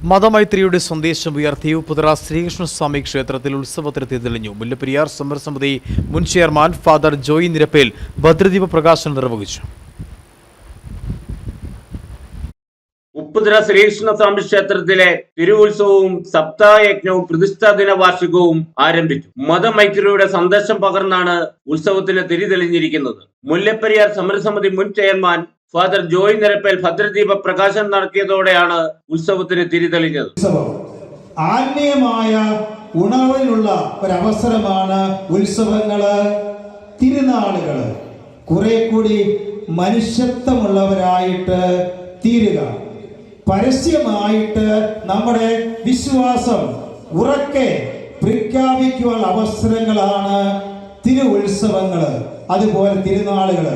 മതമൈത്രിയുടെ സന്ദേശം ഉയർത്തി ഉപ്പുതറ ശ്രീകൃഷ്ണസ്വാമി ക്ഷേത്രത്തിൽ ഉത്സവത്തിന് തെളിഞ്ഞു. മുല്ലപ്പെരിയാർ സമരസമിതി മുൻ ചെയർമാൻ ഫാദർ ജോയി നിരപ്പേൽ ഭദ്രദീപ പ്രകാശനം നിർവഹിച്ചു. ഉപ്പുതറ ശ്രീകൃഷ്ണസ്വാമി ക്ഷേത്രത്തിലെ തിരുവുത്സവവും സപ്താഹയജ്ഞവും പ്രതിഷ്ഠാ ദിന വാർഷികവും ആരംഭിച്ചു. മതമൈത്രിയുടെ സന്ദേശം പകർന്നാണ് ഉത്സവത്തിന് തിരിതെളിഞ്ഞിരിക്കുന്നത് മുല്ലപ്പെരിയാർ സമരസമിതി മുൻ ചെയർമാൻ ഫാദർ ജോയ് നിരപ്പേൽ ഭദ്രദീപ പ്രകാശനം നടത്തിയതോടെയാണ് ഉത്സവത്തിന് തിരിതെളിഞ്ഞത്. ആത്മീയമായ ഉണർവിനുള്ള ഒരവസരമാണ് ഉത്സവങ്ങൾ. തിരുനാളുകൾ കുറെ കൂടി മനുഷ്യത്വമുള്ളവരായിട്ട് തീരുക. പരസ്യമായിട്ട് നമ്മുടെ വിശ്വാസം ഉറക്കെ പ്രഖ്യാപിക്കുവാനുള്ള അവസരങ്ങളാണ് തിരു ഉത്സവങ്ങൾ അതുപോലെ തിരുനാളുകൾ.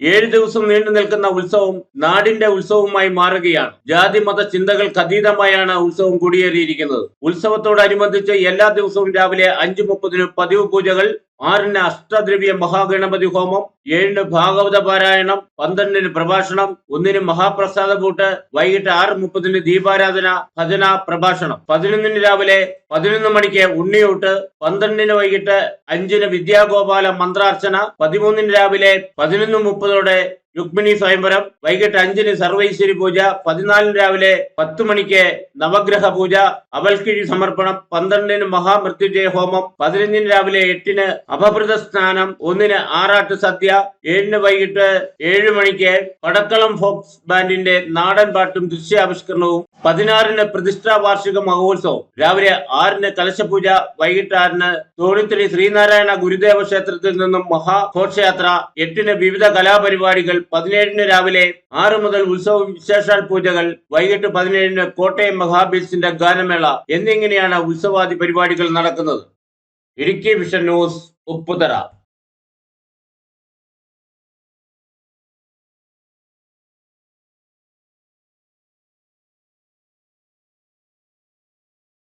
ഏഴ് ദിവസം നീണ്ടു നിൽക്കുന്ന ഉത്സവം നാടിന്റെ ഉത്സവമായി മാറുകയാണ്. ജാതി മത ചിന്തകൾക്ക് അതീതമായാണ് ഉത്സവം കുടിയേറിയിരിക്കുന്നത്. ഉത്സവത്തോടനുബന്ധിച്ച് എല്ലാ ദിവസവും രാവിലെ അഞ്ചു മുപ്പതിന് പതിവ് പൂജകൾ ആറിന് അഷ്ടദ്രവ്യ മഹാഗണപതി ഹോമം ഏഴിന് ഭാഗവത പാരായണം പന്ത്രണ്ടിന് പ്രഭാഷണം ഒന്നിന് മഹാപ്രസാദ കൂട്ട് വൈകിട്ട് ആറ് മുപ്പതിന് ദീപാരാധന ഭജന പ്രഭാഷണം. പതിനൊന്നിന് രാവിലെ പതിനൊന്ന് മണിക്ക് ഉണ്ണിയൂട്ട് പന്ത്രണ്ടിന് വൈകിട്ട് അഞ്ചിന് വിദ്യാഗോപാല മന്ത്രാർച്ചന പതിമൂന്നിന് രാവിലെ പതിനൊന്ന് മുപ്പതോടെ രുക്മിണി സ്വയംവരം വൈകിട്ട് അഞ്ചിന് സർവൈശ്വരി പൂജ പതിനാലിന് രാവിലെ പത്ത് മണിക്ക് നവഗ്രഹ പൂജ അവൽക്കിഴി സമർപ്പണം പന്ത്രണ്ടിന് മഹാമൃത്യുജയ ഹോമം പതിനഞ്ചിന് രാവിലെ എട്ടിന് അപഭൃത സ്നാനം ഒന്നിന് ആറാട്ട് സദ്യ ഏഴിന് വൈകിട്ട് ഏഴ് മണിക്ക് പടക്കളം ഫോക്സ് ബാൻഡിന്റെ നാടൻ പാട്ടും ദൃശ്യാവിഷ്കരണവും പതിനാറിന് പ്രതിഷ്ഠാ വാർഷിക മഹോത്സവം. രാവിലെ ആറിന് കലശപൂജ വൈകിട്ട് ആറിന് തോണിത്തിരി ശ്രീനാരായണ ഗുരുദേവ ക്ഷേത്രത്തിൽ നിന്നും മഹാഘോഷയാത്ര എട്ടിന് വിവിധ കലാപരിപാടികൾ പതിനേഴിന് രാവിലെ ആറ് മുതൽ ഉത്സവ വിശേഷാൽ പൂജകൾ വൈകിട്ട് പതിനേഴിന് കോട്ടയം മഹാബീൽസിന്റെ ഗാനമേള എന്നിങ്ങനെയാണ് ഉത്സവാദി പരിപാടികൾ നടക്കുന്നത്. Idukki Vision News Upputhara.